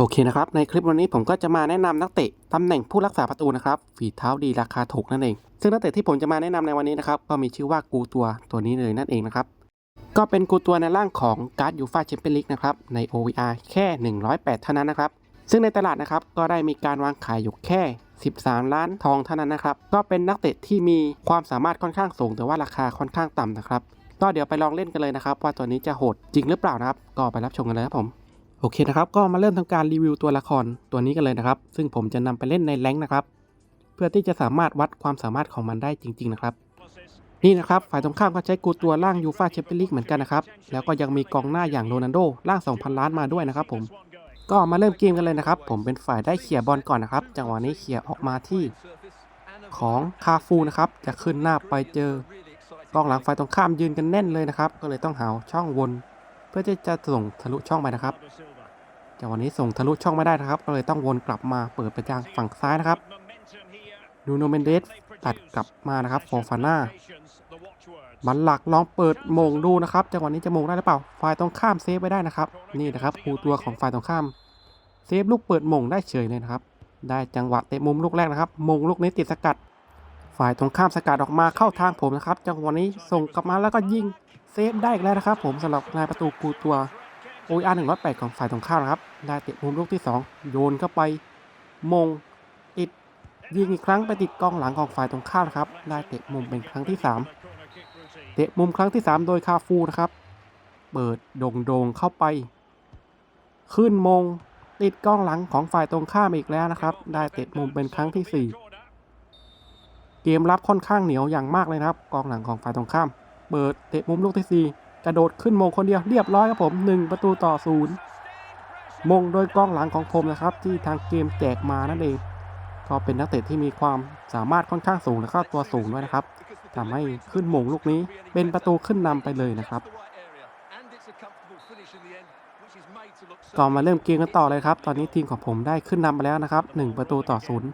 โอเคนะครับในคลิปวันนี้ผมก็จะมาแนะนำนักเตะตำแหน่งผู้รักษาประตูนะครับฝีเท้าดีราคาถูกนั่นเอง ซึ่งนักเตะที่ผมจะมาแนะนำในวันนี้นะครับก็มีชื่อว่ากูตัวตัวนี้เลยนั่นเองนะครับก็เป็นกูตัวในร่างของการ์ดยูฟาแชมเปี้ยนลีกนะครับใน OVR แค่ 108 เท่านั้นนะครับซึ่งในตลาดนะครับก็ได้มีการวางขายอยู่แค่ 13 ล้านทองเท่านั้นนะครับก็เป็นนักเตะที่มีความสามารถค่อนข้างสูง แต่ว่าราคาค่อนข้างต่ำนะครับก็เดี๋ยวไปลองเล่นกันเลยนะครับว่าตัวนี้จะโหดจริงหรือเปล่านะครับก็ไปรับชมกันเลยครับผม โอเคนะครับก็มาเริ่มทำการรีวิวตัวละครตัวนี้กันเลยนะครับ ซึ่งผมจะนำไปเล่นในแรงนะครับ เพื่อที่จะสามารถวัดความสามารถของมันได้จริง ๆ นะครับ นี่นะครับฝ่ายตรงข้ามก็ใช้กูตัวล่างยูฟาแชมเปี้ยนลีกเหมือนกันนะครับ แล้วก็ยังมีกองหน้าอย่างโรนัลโดล่าง 2,000 ล้านมาด้วยนะครับผมก็มาเริ่มเกมกันเลยนะครับ ผมเป็นฝ่ายได้เขี่ยบอลก่อนนะครับ จังหวะนี้เขี่ยออกมาที่ของคาฟูนะครับจะขึ้นหน้าไปเจอกองหลังฝ่ายตรงข้ามยืนกันแน่นเลยนะครับ ก็เลยต้องหาช่องวน เพื่อที่จะส่งทะลุช่องไปนะครับ จังหวะนี้ส่งทะลุช่องไม่ได้นะครับ ก็เลยต้องวนกลับมาเปิดไปทางฝั่งซ้ายนะครับนูโนเมนเดสตัดกลับมานะครับโฟฟาน่าบัลลักลองเปิดมงดูนะครับ จังหวะนี้จะมงได้หรือเปล่า ฝ่ายตรงข้ามเซฟไว้ได้นะครับ นี่นะครับคูตัวของฝ่ายตรงข้าม เซฟลูกเปิดมงได้เฉยเลยนะครับ ได้จังหวะเตะมุมลูกแรกนะครับ มงลูกนี้ติดสกัด ฝ่ายตรงข้ามสกัดออกมาเข้าทางผมนะครับ จังหวะนี้ส่งกลับมาแล้วก็ยิงเซฟได้อีกแล้วนะครับ ผมสำหรับนายประตูคูตัว โออารูตัว OR 108ของฝ่ายตรงข้ามนะครับ ได้เตะมุมลูกที่2โยนเข้าไป มงติดยิงอีกครั้งไปติดกองหลังของฝ่ายตรงข้ามนะครับ ได้เตะมุมเป็นครั้งที่3เตะมุมครั้งที่3โดยคาฟูนะครับ เปิดโด่งโดงๆเข้าไป ขึ้นมงติดกองหลังของฝ่ายตรงข้ามอีกแล้วนะครับ ได้เตะมุมเป็นครั้งที่4เกมรับค่อนข้างเหนียวอย่างมากเลยนะครับ กองหลังของฝ่ายตรงข้าม เปิดเตะมุมลูกที่4 กระโดดขึ้นมงคนเดียวเรียบร้อยครับผม 1 ประตูต่อศูนย์มงโดยกล้องหลังของผมนะครับ ที่ทางเกมแจกมานั่นเองก็เป็นนักเตะที่มีความสามารถค่อนข้างสูงและก็ตัวสูงด้วยนะครับทำให้ขึ้นมงลูกนี้เป็นประตูขึ้นนำไปเลยนะครับก็มาเริ่มเกมกันต่อเลยครับ ตอนนี้ทีมของผมได้ขึ้นนำไปแล้วนะครับ 1 ประตูต่อศูนย์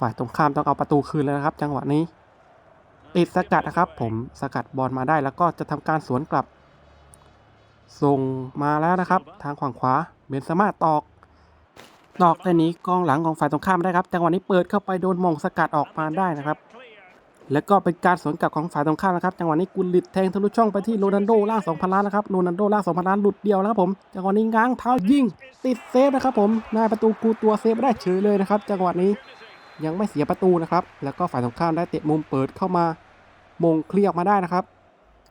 ฝ่ายตรงข้ามต้องเอาประตูคืนแล้วนะครับ จังหวะนี้ ติดสกัดนะครับ ผมสกัดบอลมาได้แล้วก็จะทำการสวนกลับ ส่งมาแล้วนะครับ ทางฝั่งขวาเบนซาม่าตอกตอกแต่นี้กองหลังของฝ่ายตรงข้ามได้ครับจังหวะนี้เปิดเข้าไปโดนมงสกัดออกมาได้นะครับ แล้วก็เป็นการสวนกลับของฝ่ายตรงข้ามนะครับ จังหวะนี้กุลิตแทงทะลุช่องไปที่โรนัลโดล่าง2,000ล้านนะครับโรนัลโดล่าง2,000ล้านหลุดเดียวแล้วครับผมจังหวะนี้ง้างเท้ายิงติดเซฟนะครับ ผมนายประตูกูตัวเซฟไม่ได้เฉยเลยนะครับ จังหวะนี้ยังไม่เสียประตูนะครับ แล้วก็ฝ่ายตรงข้ามได้เตะมุมเปิดเข้ามา มงเคลียร์ออกมาได้นะครับ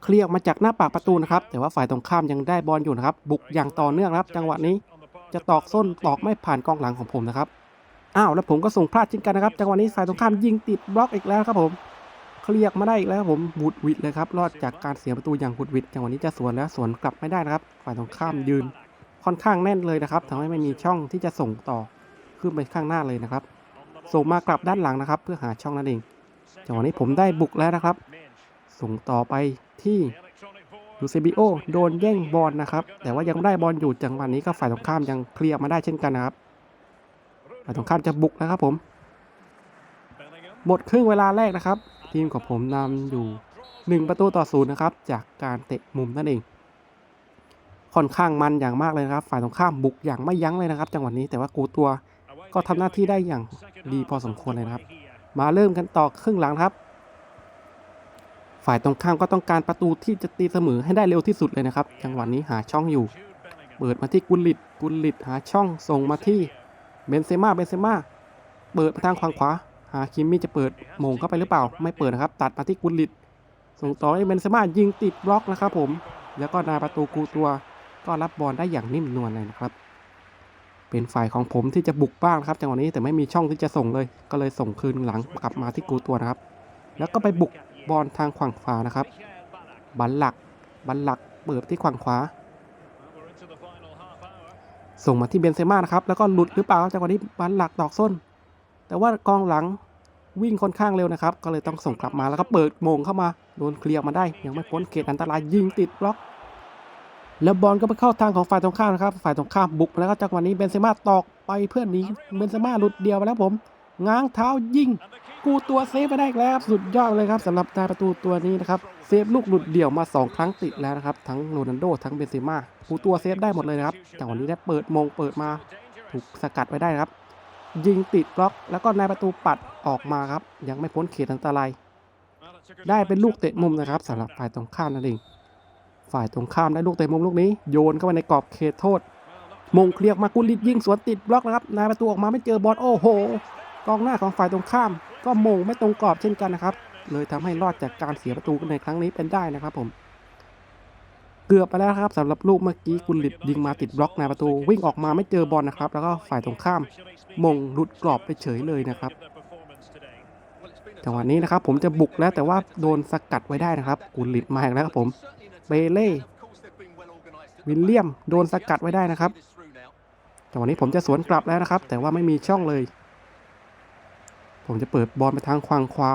เคลียร์ออกมาจากหน้าปากประตูนะครับ แต่ว่าฝ่ายตรงข้ามยังได้บอลอยู่นะครับ บุกอย่างต่อเนื่องครับ จังหวะนี้จะตอกส้นตอกไม่ผ่านกองหลังของผมนะครับอ้าวแล้วผมก็ส่งพลาดเช่นกันนะครับ จังหวะนี้ฝ่ายตรงข้ามยิงติดบล็อกอีกแล้วครับผมเคลียร์มาได้อีกแล้วผมบุดวิดเลยครับรอดจากการเสียประตูอย่างบุดวิดจังหวะนี้จะสวนแล้วสวนกลับไม่ได้นะครับ ฝ่ายตรงข้ามยืนค่อนข้างแน่นเลยนะครับทำให้ไม่มีช่องที่จะส่งต่อขึ้นไปข้างหน้าเลยนะครับ ส่งมากลับด้านหลังนะครับ เพื่อหาช่องนั่นเองจังหวะนี้ผมได้บุกแล้วนะครับ ส่งต่อไปที่ยูซิบิโอโดนแย่งบอลนะครับ แต่ว่ายังได้บอลอยู่จังหวะนี้ก็ฝ่ายตรงข้ามยังเคลียร์มาได้เช่นกันนะครับฝ่ายตรงข้ามจะบุกนะครับผม หมดครึ่งเวลาแรกนะครับ ทีมของผมนำอยู่ 1 ประตูต่อศูนย์นะครับ จากการเตะมุมนั่นเอง ค่อนข้างมันอย่างมากเลยนะครับ ฝ่ายตรงข้ามบุกอย่างไม่ยั้งเลยนะครับ จังหวะนี้แต่ว่ากูตัวก็ทำหน้าที่ได้อย่างดีพอสมควรเลยนะครับ มาเริ่มกันต่อครึ่งหลังครับ ฝ่ายตรงข้ามก็ต้องการประตูที่จะตีเสมอให้ได้เร็วที่สุดเลยนะครับจังหวะนี้หาช่องอยู่ เปิดมาที่กุลิตกุลิตหาช่องส่งมาที่เบนเซม่าเบนเซม่าเปิดมาทางฝั่งขวา หาคิมมี่จะเปิดมงเข้าไปหรือเปล่า ไม่เปิดนะครับ ตัดมาที่กุลิตส่งต่อให้เบนเซม่ายิงติดบล็อกนะครับผม แล้วก็นายประตูกูตัว ก็รับบอลได้อย่างนิ่มนวลเลยนะครับ เป็นฝ่ายของผมที่จะบุกบ้างครับจังหวะนี้แต่ไม่มีช่องที่จะส่งเลย ก็เลยส่งคืนหลังกลับมาที่กูตัวนะครับ แล้วก็ไปบุก บอลทางฝั่งขวานะครับ บัลหลัก บัลหลัก เปิดที่ฝั่งขวา ส่งมาที่เบนเซม่านะครับ แล้วก็หลุดหรือเปล่าจังหวะนี้บัลหลักดอกส้น แต่ว่ากองหลังวิ่งค่อนข้างเร็วนะครับ ก็เลยต้องส่งกลับมาแล้วก็เปิดมงเข้ามา โดนเคลียร์มาได้ ยังไม่พ้นเขตอันตรายยิงติดบล็อก แล้วบอลก็ไปเข้าทางของฝ่ายตรงข้ามนะครับ ฝ่ายตรงข้ามบุกแล้วก็จังหวะนี้เบนเซม่าตอกไปเพื่อนหนีเบนเซม่าหลุดเดียวไปแล้วผม ง้างเท้ายิงกูตัวเซฟไปได้แล้วสุดยอดเลยครับสำหรับนายประตูตัวนี้นะครับเซฟลูกหลุดเดี่ยวมา 2 ครั้งติดแล้วนะครับ ทั้งโรนัลโดทั้งเบนเซม่ากูตัวเซฟได้หมดเลยนะครับจังหวะนี้ได้เปิดมงเปิดมาถูกสกัดไว้ได้นะครับ ยิงติดบล็อก แล้วก็นายประตูปัดออกมาครับ ยังไม่พ้นเขตอันตรายได้เป็นลูกเตะมุมนะครับสำหรับฝ่ายตรงข้ามนั่นเองฝ่ายตรงข้ามได้ลูกเตะมุมลูกนี้ โยนเข้าไปในกรอบเขตโทษ มงเคลียร์มากุลิตยิงสวนติดบล็อกนะครับนายประตูออกมาไม่เจอบอลโอ้โห กองหน้าของฝ่ายตรงข้าม ก็มงไม่ตรงกรอบเช่นกันนะครับ เลยทำให้รอดจากการเสียประตูในครั้งนี้เป็นได้นะครับผม เกือบไปแล้วครับสำหรับลูกเมื่อกี้กุลิตยิงมาติดบล็อกในประตู วิ่งออกมาไม่เจอบอลนะครับ แล้วก็ฝ่ายตรงข้าม มงหลุดกรอบไปเฉยเลยนะครับจังหวะนี้นะครับผมจะบุกแล้วแต่ว่าโดนสกัดไว้ได้นะครับ กุลิตมาอีกแล้วครับผมเบเล่วิลเลียมโดนสกัดไว้ได้นะครับจังหวะนี้ผมจะสวนกลับแล้วนะครับ แต่ว่าไม่มีช่องเลย ผมจะเปิดบอลไปทางขวางขวา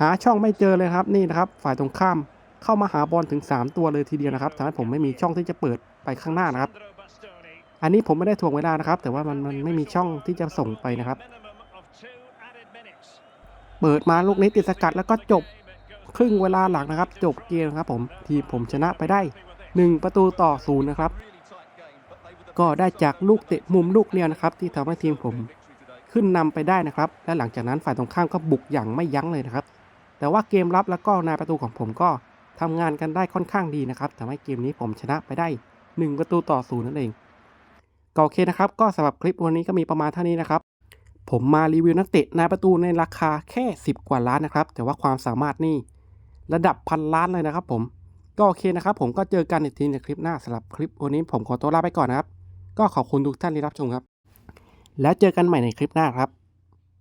หาช่องไม่เจอเลยครับนี่นะครับ ฝ่ายตรงข้ามเข้ามาหาบอลถึง 3 ตัวเลยทีเดียวนะครับทำให้ผมไม่มีช่องที่จะเปิดไปข้างหน้านะครับ อันนี้ผมไม่ได้ถ่วงเวลานะครับ แต่ว่ามันมันไม่มีช่องที่จะส่งไปนะครับ เปิดมาลูกนี้ติดสกัดแล้วก็จบครึ่งเวลาหลังนะครับ จบเกมครับ ผมทีผมชนะไปได้ 1 ประตูต่อศูนย์นะครับ ก็ได้จากลูกเตะมุมลูกเดียวนะครับ ที่ทำให้ทีมผม ขึ้นนำไปได้นะครับ และหลังจากนั้นฝ่ายตรงข้ามก็บุกอย่างไม่ยั้งเลยนะครับ แต่ว่าเกมรับแล้วก็นายประตูของผมก็ทำงานกันได้ค่อนข้างดีนะครับทำให้เกมนี้ผมชนะไปได้ 1 ประตูต่อศูนย์นั่นเองก็โอเคนะครับ ก็สำหรับคลิปวันนี้ก็มีประมาณเท่านี้นะครับ ผมมารีวิวนักเตะนายประตูในราคาแค่ 10 กว่าล้านนะครับ แต่ว่าความสามารถนี่ระดับพันล้านเลยนะครับ ผม ก็โอเคนะครับ ผมก็เจอกันอีกทีในคลิปหน้าสำหรับคลิปวันนี้ผมขอตัวลาไปก่อนนะครับ ก็ขอบคุณทุกท่านที่รับชมครับ แล้วเจอกันใหม่ในคลิปหน้าครับ